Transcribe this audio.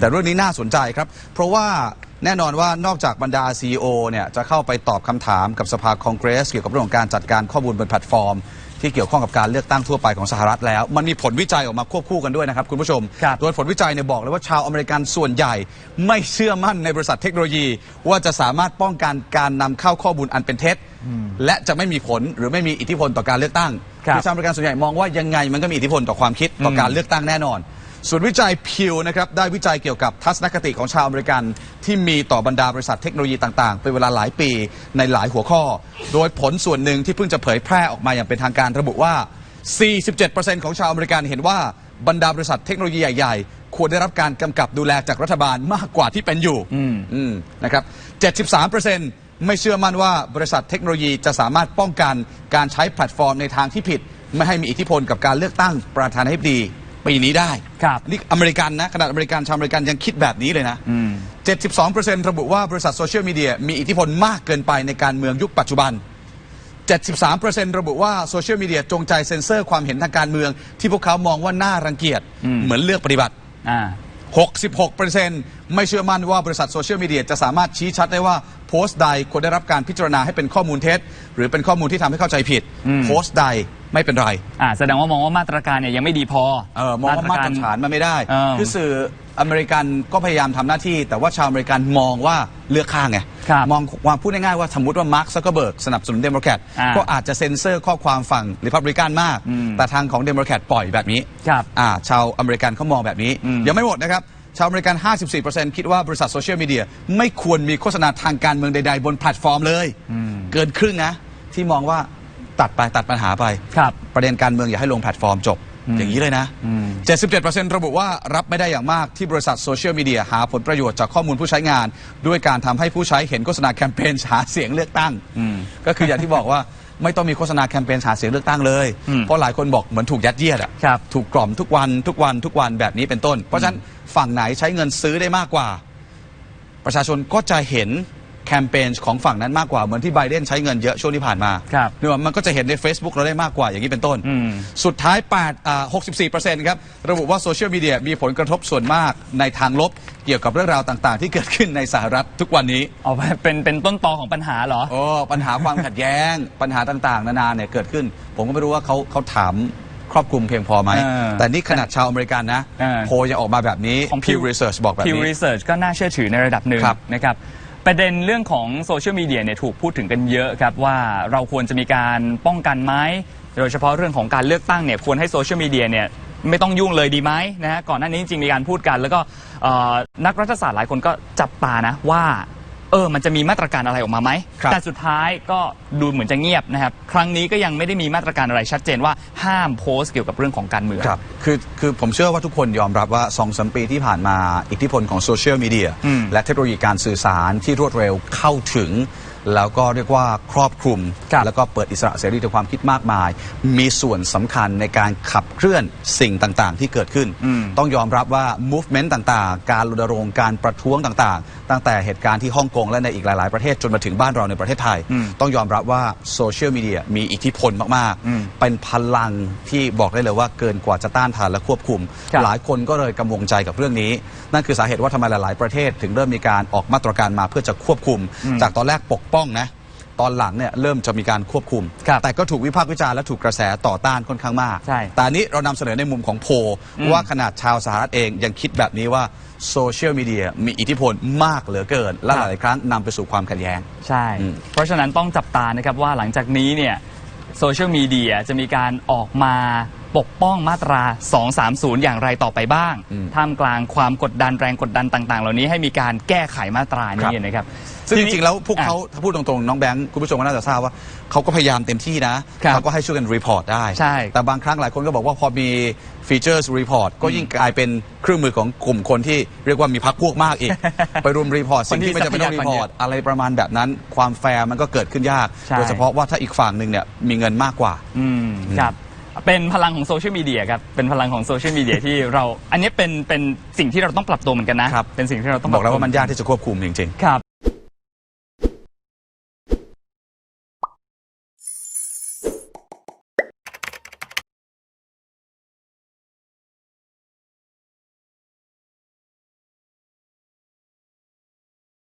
แต่เรื่องนี้น่าสนใจครับ เพราะว่าแน่นอนว่านอกจากบรรดา CEO เนี่ยจะเข้าไปตอบคำถามกับสภาคองเกรส เกี่ยวกับเรื่องของการจัดการข้อมูลบนแพลตฟอร์ม ที่เกี่ยวข้องกับการเลือกตั้งทั่วไปของสหรัฐแล้ว มันมีผลวิจัยออกมาควบคู่กันด้วยนะครับคุณผู้ชม ครับ โดยผลวิจัยเนี่ยบอกเลยว่าชาวอเมริกันส่วนใหญ่ ไม่เชื่อมั่นในบริษัทเทคโนโลยี ว่าจะสามารถป้องกันการนำเข้าข้อมูลอันเป็นเท็จ และจะไม่มีผลหรือไม่มีอิทธิพลต่อการเลือกตั้งครับ อชาวอเมริกันส่วนใหญ่มองว่ายังไงมันก็มีอิทธิพลต่อความคิดต่อการเลือกตั้งแน่นอน ส่วนวิจัยพิวนะครับได้วิจัยเกี่ยวกับทัศนคติของชาวอเมริกัน ที่มีต่อบรรดาบริษัทเทคโนโลยีต่างๆ เป็นเวลาหลายปีในหลายหัวข้อ โดยผลส่วนหนึ่งที่เพิ่งจะเผยแพร่ออกมาอย่างเป็นทางการระบุว่า 47%ของชาวอเมริกันเห็นว่าบรรดาบริษัทเทคโนโลยีใหญ่ๆ ควรได้รับการกำกับดูแลจากรัฐบาลมากกว่าที่เป็นอยู่นะครับ 73%ไม่เชื่อมั่นว่าบริษัทเทคโนโลยีจะสามารถป้องกันการใช้แพลตฟอร์มในทางที่ผิด ไม่ให้มีอิทธิพลกับการเลือกตั้งประธานาธิบดี ปีนี้ได้ครับนี่อเมริกันนะขนาดอเมริกันชาวอเมริกันยังคิดแบบนี้เลยนะ อืม 72%ระบุว่าบริษัทโซเชียลมีเดียมีอิทธิพลมากเกินไปในการเมืองยุคปัจจุบัน 73%ระบุว่าโซเชียลมีเดียจงใจเซ็นเซอร์ความเห็นทางการเมือง ที่พวกเขามองว่าน่ารังเกียจอืม เหมือนเลือกปฏิบัติ อ่า 66%ไม่เชื่อมั่นว่าบริษัทโซเชียลมีเดียจะสามารถชี้ชัดได้ว่าโพสต์ใดควรได้รับการพิจารณาให้เป็นข้อมูลเท็จ หรือเป็นข้อมูลที่ทำให้เข้าใจผิดอืมโพสต์ใด ไม่เป็นไร อ่าแสดงว่ามองว่ามาตรการเนี่ยยังไม่ดีพอ เออมองว่ามาตรฐานมันไม่ได้ เออคือสื่ออเมริกันก็พยายามทำหน้าที่ แต่ว่าชาวอเมริกันมองว่าเลือกข้างไงครับมองวางพูดง่ายๆว่าสมมติว่ามาร์คซักเกอร์เบิร์กสนับสนุนเดโมแครตอ่าก็อาจจะเซ็นเซอร์ข้อความฝั่งริพับลิกันมาก อืมแต่ทางของเดโมแครตปล่อยแบบนี้ครับอ่าชาวอเมริกันเขามองแบบนี้ อืม ยังไม่หมดนะครับ ชาวอเมริกัน 54%คิดว่าบริษัทโซเชียลมีเดียไม่ควรมีโฆษณาทางการเมืองใดๆ บนแพลตฟอร์มเลย เกินครึ่งนะที่มองว่า ตัดไปตัดปัญหาไป ครับ ประเด็นการเมืองอย่าให้ลงแพลตฟอร์มจบ อืม อย่างนี้เลยนะ อืม 77%ระบุว่ารับไม่ได้อย่างมากที่บริษัทโซเชียลมีเดียหาผลประโยชน์จากข้อมูลผู้ใช้งาน ด้วยการทำให้ผู้ใช้เห็นโฆษณาแคมเปญหาเสียงเลือกตั้ง อืมก็คืออย่างที่บอกว่าไม่ต้องมีโฆษณาแคมเปญหาเสียงเลือกตั้งเลย อืมเพราะหลายคนบอกเหมือนถูกยัดเยียดอะครับ ถูกกล่อมทุกวันทุกวันทุกวันแบบนี้เป็นต้น เพราะฉะนั้นฝั่งไหนใช้เงินซื้อได้มากกว่า ประชาชนก็จะเห็น แคมเปญของฝั่งนั้นมากกว่าเหมือนที่ไบเดนใช้เงินเยอะช่วงที่ผ่านมาครับเนี่ยมันก็จะเห็นใน Facebook เราได้มากกว่าอย่างนี้เป็นต้น อืม สุดท้าย8อ่า64%ครับ ระบุว่าโซเชียลมีเดียมีผลกระทบส่วนมากในทางลบ เกี่ยวกับเรื่องราวต่างๆ ที่เกิดขึ้นในสหรัฐทุกวันนี้ เอาไปเป็นเป็นต้นตอของปัญหาเหรอ โอ้ปัญหาความขัดแย้ง ปัญหาต่างๆ นานาเนี่ยเกิดขึ้น ผมก็ไม่รู้ว่าเขาเขาถามครอบคลุมเพียงพอไหม เออแต่นี่ขนาดชาวอเมริกันนะเออ โพลยังออกมาแบบนี้ของ Pew Research บอกแบบ Pew นี้ Research ก็น่าเชื่อถือในระดับหนึ่งครับ นะครับ ประเด็นเรื่องของโซเชียลมีเดียเนี่ยถูกพูดถึงกันเยอะครับว่าเราควรจะมีการป้องกันไหมโดยเฉพาะเรื่องของการเลือกตั้งเนี่ยควรให้โซเชียลมีเดียเนี่ยไม่ต้องยุ่งเลยดีไหมนะฮะก่อนหน้านี้จริงมีการพูดกัน แล้วก็เอ่อนักรัฐศาสตร์หลายคนก็จับตานะว่า เออมันจะมีมาตรการอะไรออกมาไหมครับ แต่สุดท้ายก็ดูเหมือนจะเงียบนะครับ ครั้งนี้ก็ยังไม่ได้มีมาตรการอะไรชัดเจนว่าห้ามโพสต์เกี่ยวกับเรื่องของการเมือง ครับคือคือผมเชื่อว่าทุกคนยอมรับว่า2อสมปีที่ผ่านมาอิทธิพลของโซเชียลมีเดียอืมและเทคโนโลยีการสื่อสารที่รวดเร็วเข้าถึง แล้วก็เรียกว่าครอบคลุม ครับ แล้วก็เปิดอิสระเสรีทางความคิดมากมาย มีส่วนสำคัญในการขับเคลื่อนสิ่งต่างๆ ที่เกิดขึ้น อืม ต้องยอมรับว่า movement ต่างๆ การรณรงค์การประท้วงต่างๆ ตั้งแต่เหตุการณ์ที่ฮ่องกงและในอีกหลาย ๆ ประเทศจนมาถึงบ้านเราในประเทศไทย อืมต้องยอมรับว่าโซเชียลมีเดียมีอิทธิพลมาก อืมๆ เป็นพลังที่บอกได้เลยว่าเกินกว่าจะต้านทานและควบคุม ครับ หลายคนก็เลยกังวลใจกับเรื่องนี้ นั่นคือสาเหตุว่าทำไมหลาย ๆ ประเทศ ถึงเริ่มมีการออกมาตรการมาเพื่อจะควบคุมอืมจากตอนแรกปกป้องนะ ตอนหลังเนี่ยเริ่มจะมีการควบคุม ครับแต่ก็ถูกวิพากษ์วิจารณ์และถูกกระแสต่อต้านค่อนข้างมาก ใช่ แต่อันนี้เรานำเสนอในมุมของโพลอืมว่าขนาดชาวสหรัฐเองยังคิดแบบนี้ว่าโซเชียลมีเดียมีอิทธิพลมากเหลือเกิน และหลายๆครั้งนำไปสู่ความขัดแย้ง ใช่ อืมเพราะฉะนั้นต้องจับตานะครับว่าหลังจากนี้เนี่ยโซเชียลมีเดียจะมีการออกมา ปกป้องมาตรา 230 อย่างไรต่อไปบ้าง อืมท่ามกลางความกดดันแรงกดดันต่าง ๆ เหล่านี้ให้มีการแก้ไขมาตราครันี้บ นะครับซึ่งจทีนี้ริงๆ แล้วพวกเขาอะ ถ้าพูดตรงๆ น้องแบงค์คุณผู้ชมก็น่าจะทราบว่าเขาก็พยายามเต็มที่นะ ครับเขาก็ให้ช่วยกันรีพอร์ตได้ ใช่แต่บางครั้งหลายคนก็บอกว่าพอมีฟีเจอร์รีพอร์ตก็ยิ่งกลายเป็นเครื่องมือของกลุ่มคนที่เรียกว่ามีพักพวกมากอีก ไปรุมรีพอร์ตสิ่งที่ไม่จำเป็นต้องรีพอร์ตอะไรประมาณแบบนั้น ความแฟร์มันก็เกิดขึ้นยาก ใช่ โดยเฉพาะว่าถ้าอีกฝั่งหนึ่งเนี่ยมีเงินมากกว่า อืมครับ เป็นพลังของโซเชียลมีเดียครับ เป็นพลังของโซเชียลมีเดียที่เรา อันนี้เป็นเป็นสิ่งที่เราต้องปรับตัวเหมือนกันนะครับเป็นสิ่งที่เราต้องบอกแล้วปรับว่ามันยากที่จะควบคุมจริงๆ ครับ